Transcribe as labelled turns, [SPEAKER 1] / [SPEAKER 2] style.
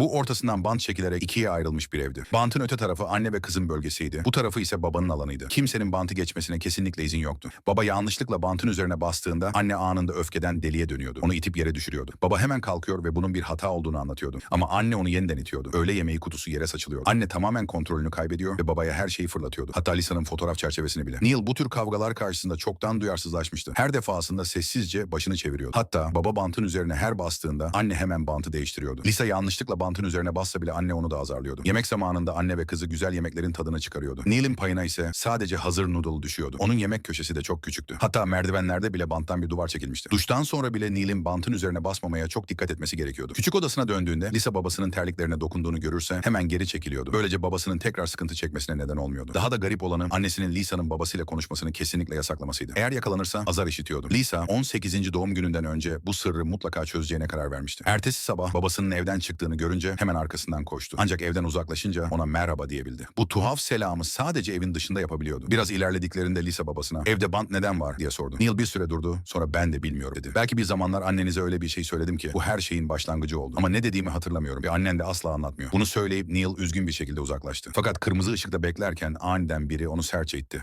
[SPEAKER 1] Bu ortasından bant çekilerek ikiye ayrılmış bir evdi. Bantın öte tarafı anne ve kızın bölgesiydi. Bu tarafı ise babanın alanıydı. Kimsenin bantı geçmesine kesinlikle izin yoktu. Baba yanlışlıkla bantın üzerine bastığında anne anında öfkeden deliye dönüyordu. Onu itip yere düşürüyordu. Baba hemen kalkıyor ve bunun bir hata olduğunu anlatıyordu. Ama anne onu yeniden itiyordu. Öğle yemeği kutusu yere saçılıyordu. Anne tamamen kontrolünü kaybediyor ve babaya her şeyi fırlatıyordu. Hatta Lisa'nın fotoğraf çerçevesini bile. Neil bu tür kavgalar karşısında çoktan duyarsızlaşmıştı. Her defasında sessizce başını çeviriyordu. Hatta baba bantın üzerine her bastığında anne hemen bantı değiştiriyordu. Lisa yanlışlıkla bantın üzerine bassa bile anne onu da azarlıyordu. Yemek zamanında anne ve kızı güzel yemeklerin tadını çıkarıyordu. Neil'in payına ise sadece hazır noodle düşüyordu. Onun yemek köşesi de çok küçüktü. Hatta merdivenlerde bile banttan bir duvar çekilmişti. Duştan sonra bile Neil'in bantın üzerine basmamaya çok dikkat etmesi gerekiyordu. Küçük odasına döndüğünde Lisa babasının terliklerine dokunduğunu görürse hemen geri çekiliyordu. Böylece babasının tekrar sıkıntı çekmesine neden olmuyordu. Daha da garip olanı annesinin Lisa'nın babasıyla konuşmasını kesinlikle yasaklamasıydı. Eğer yakalanırsa azar işitiyordu. Lisa 18. doğum gününden önce bu sırrı mutlaka çözeceğine karar vermişti. Ertesi sabah babasının evden çıktığını görünce hemen arkasından koştu. Ancak evden uzaklaşınca ona merhaba diyebildi. Bu tuhaf selamı sadece evin dışında yapabiliyordu. Biraz ilerlediklerinde Lisa babasına evde bant neden var diye sordu. Neil bir süre durdu sonra ben de bilmiyorum dedi. Belki bir zamanlar annenize öyle bir şey söyledim ki bu her şeyin başlangıcı oldu. Ama ne dediğimi hatırlamıyorum ve annen de asla anlatmıyor. Bunu söyleyip Neil üzgün bir şekilde uzaklaştı. Fakat kırmızı ışıkta beklerken aniden biri onu sertçe itti.